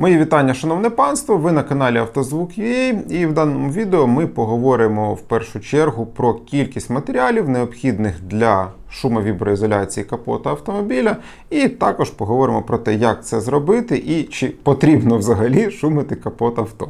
Мої вітання, шановне панство! Ви на каналі Автозвук.ua і в даному відео ми поговоримо в першу чергу про кількість матеріалів, необхідних для шумовіброізоляції капота автомобіля, і також поговоримо про те, як це зробити і чи потрібно взагалі шумити капот авто.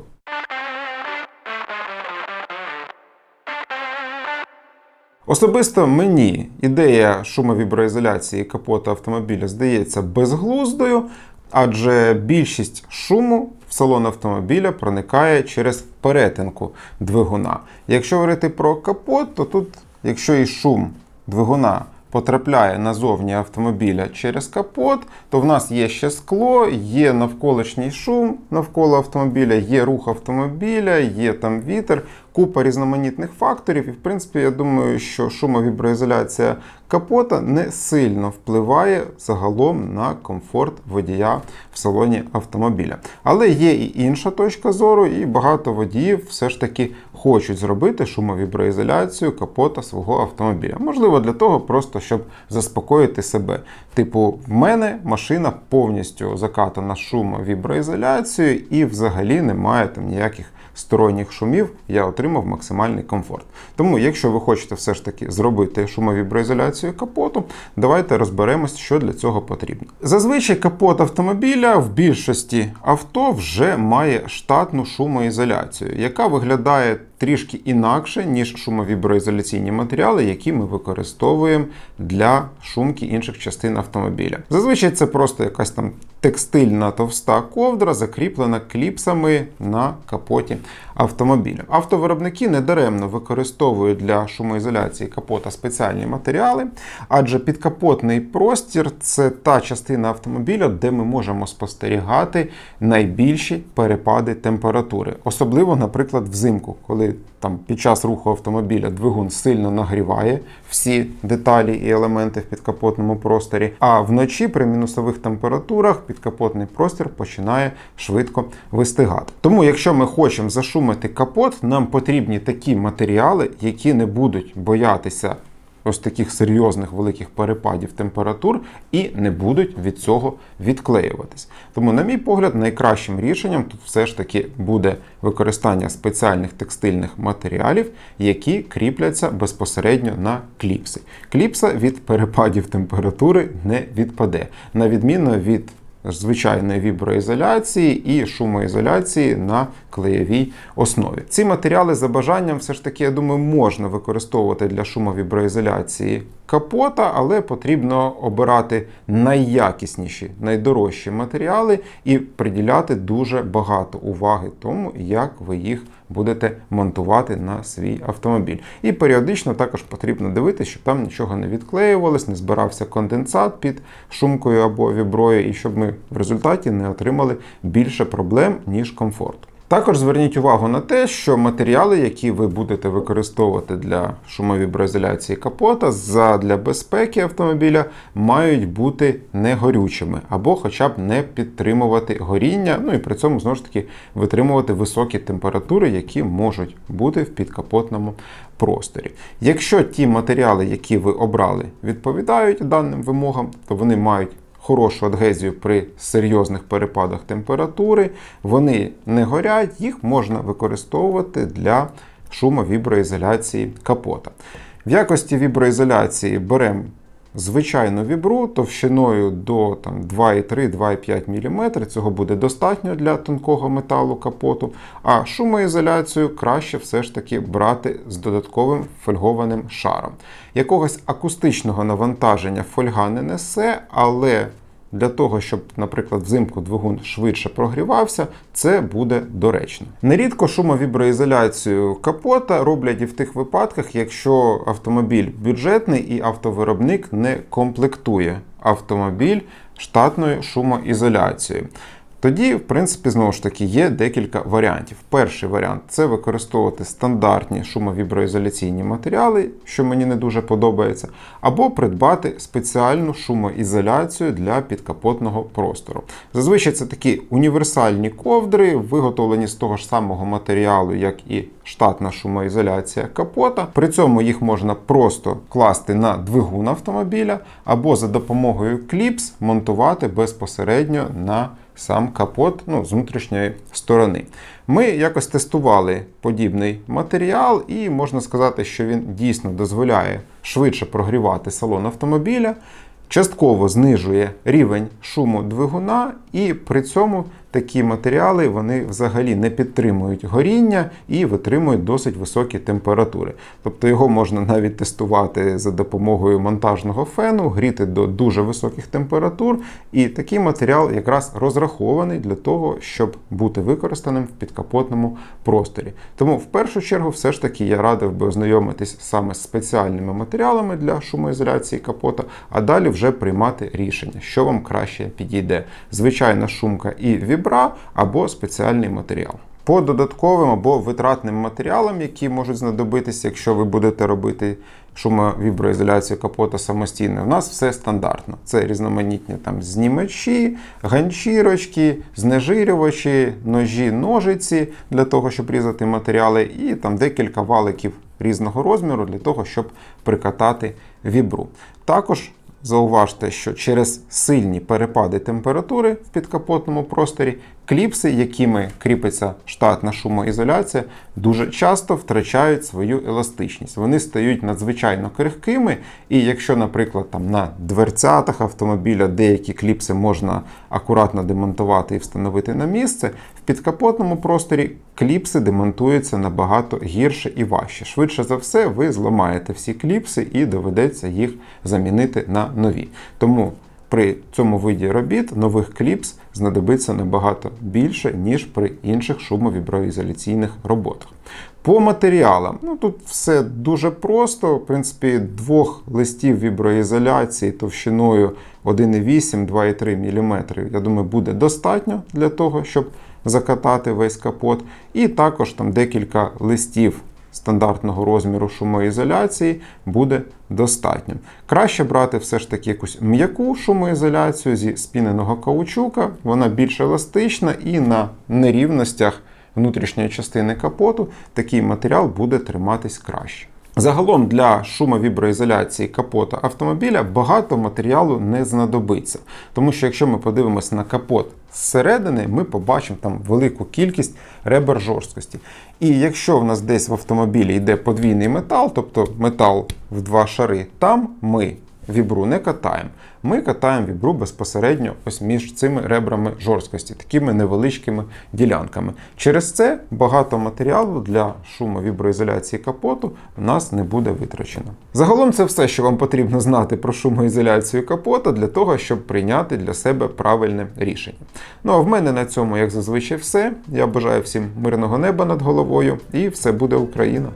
Особисто мені ідея шумовіброізоляції капота автомобіля здається безглуздою, адже більшість шуму в салон автомобіля проникає через перетинку двигуна. Якщо говорити про капот, то тут, якщо і шум двигуна потрапляє назовні автомобіля через капот, то в нас є ще скло, є навколишній шум навколо автомобіля, є рух автомобіля, є там вітер, купа різноманітних факторів. І в принципі, я думаю, що шумовіброізоляція капота не сильно впливає загалом на комфорт водія в салоні автомобіля. Але є і інша точка зору, і багато водіїв все ж таки хочуть зробити шумовіброізоляцію капота свого автомобіля. Можливо, для того, просто щоб заспокоїти себе. Типу, в мене машина повністю закатана шумовіброізоляцією і взагалі немає там ніяких сторонніх шумів, я отримав максимальний комфорт. Тому, якщо ви хочете все ж таки зробити шумовіброізоляцію капоту, давайте розберемось, що для цього потрібно. Зазвичай капот автомобіля в більшості авто вже має штатну шумоізоляцію, яка виглядає трішки інакше, ніж шумовіброізоляційні матеріали, які ми використовуємо для шумки інших частин автомобіля. Зазвичай це просто якась там текстильна товста ковдра, закріплена кліпсами на капоті автомобіля. Автовиробники недаремно використовують для шумоізоляції капота спеціальні матеріали, адже підкапотний простір це та частина автомобіля, де ми можемо спостерігати найбільші перепади температури, особливо, наприклад, взимку, коли там під час руху автомобіля двигун сильно нагріває всі деталі і елементи в підкапотному просторі. А вночі при мінусових температурах підкапотний простір починає швидко вистигати. Тому, якщо ми хочемо зашумити капот, нам потрібні такі матеріали, які не будуть боятися. Ось таких серйозних великих перепадів температур і не будуть від цього відклеюватись. Тому, на мій погляд, найкращим рішенням тут все ж таки буде використання спеціальних текстильних матеріалів, які кріпляться безпосередньо на кліпси. Кліпса від перепадів температури не відпаде, на відміну від звичайної віброізоляції і шумоізоляції на клеєвій основі. Ці матеріали за бажанням все ж таки, я думаю, можна використовувати для шумовіброізоляції капота, але потрібно обирати найякісніші, найдорожчі матеріали і приділяти дуже багато уваги тому, як ви їх будете монтувати на свій автомобіль. І періодично також потрібно дивитися, щоб там нічого не відклеювалось, не збирався конденсат під шумкою або віброю, і щоб ми в результаті не отримали більше проблем, ніж комфорту. Також зверніть увагу на те, що матеріали, які ви будете використовувати для шумовіброізоляції капота, для безпеки автомобіля, мають бути не горючими або хоча б не підтримувати горіння, ну і при цьому знову ж таки витримувати високі температури, які можуть бути в підкапотному просторі. Якщо ті матеріали, які ви обрали, відповідають даним вимогам, то вони мають хорошу адгезію при серйозних перепадах температури, вони не горять, їх можна використовувати для шумовіброізоляції капота. В якості віброізоляції беремо звичайну вібру товщиною до 2,3-2,5 мм. Цього буде достатньо для тонкого металу капоту. А шумоізоляцію краще все ж таки брати з додатковим фольгованим шаром. Якогось акустичного навантаження фольга не несе, але для того, щоб, наприклад, взимку двигун швидше прогрівався, це буде доречно. Нерідко шумовіброізоляцію капота роблять і в тих випадках, якщо автомобіль бюджетний і автовиробник не комплектує автомобіль штатною шумоізоляцією. Тоді, в принципі, знову ж таки, є декілька варіантів. Перший варіант це використовувати стандартні шумовіброізоляційні матеріали, що мені не дуже подобається, або придбати спеціальну шумоізоляцію для підкапотного простору. Зазвичай це такі універсальні ковдри, виготовлені з того ж самого матеріалу, як і штатна шумоізоляція капота. При цьому їх можна просто класти на двигун автомобіля, або за допомогою кліпс монтувати безпосередньо на сам капот ну, з внутрішньої сторони. Ми якось тестували подібний матеріал, і можна сказати, що він дійсно дозволяє швидше прогрівати салон автомобіля, частково знижує рівень шуму двигуна, і при цьому такі матеріали вони взагалі не підтримують горіння і витримують досить високі температури. Тобто його можна навіть тестувати за допомогою монтажного фену, гріти до дуже високих температур. І такий матеріал якраз розрахований для того, щоб бути використаним в підкапотному просторі. Тому в першу чергу, все ж таки, я радив би ознайомитись саме з спеціальними матеріалами для шумоізоляції капота, а далі вже приймати рішення, що вам краще підійде. Звичайна шумка і вібра або спеціальний матеріал. По додатковим або витратним матеріалам, які можуть знадобитися, якщо ви будете робити шумовіброізоляцію капота самостійно, у нас все стандартно. Це різноманітні там знімачі, ганчірочки, знежирювачі, ножі, ножиці для того, щоб різати матеріали, і там декілька валиків різного розміру для того, щоб прикатати вібру. Також Зауважте, що через сильні перепади температури в підкапотному просторі кліпси, якими кріпиться штатна шумоізоляція, дуже часто втрачають свою еластичність. Вони стають надзвичайно крихкими, і якщо, наприклад, там на дверцятах автомобіля деякі кліпси можна акуратно демонтувати і встановити на місце, в підкапотному просторі кліпси демонтуються набагато гірше і важче. Швидше за все, ви зламаєте всі кліпси і доведеться їх замінити на нові. Тому при цьому виді робіт нових кліпс знадобиться набагато більше, ніж при інших шумовіброізоляційних роботах. По матеріалам, ну тут все дуже просто. В принципі, двох листів віброізоляції товщиною 1,8-2,3 мм, я думаю, буде достатньо для того, щоб закатати весь капот. І також там декілька листів стандартного розміру шумоізоляції буде достатньо. Краще брати все ж таки якусь м'яку шумоізоляцію зі спіненого каучука, вона більш еластична і на нерівностях внутрішньої частини капоту такий матеріал буде триматись краще. Загалом для шумовіброізоляції капота автомобіля багато матеріалу не знадобиться. Тому що якщо ми подивимося на капот зсередини, ми побачимо там велику кількість ребер жорсткості. І якщо в нас десь в автомобілі йде подвійний метал, тобто метал в два шари, там ми вібру не катаємо. Ми катаємо вібру безпосередньо ось між цими ребрами жорсткості, такими невеличкими ділянками. Через це багато матеріалу для шумовіброізоляції капоту у нас не буде витрачено. Загалом це все, що вам потрібно знати про шумоізоляцію капота для того, щоб прийняти для себе правильне рішення. Ну а в мене на цьому, як зазвичай, все. Я бажаю всім мирного неба над головою і все буде Україна!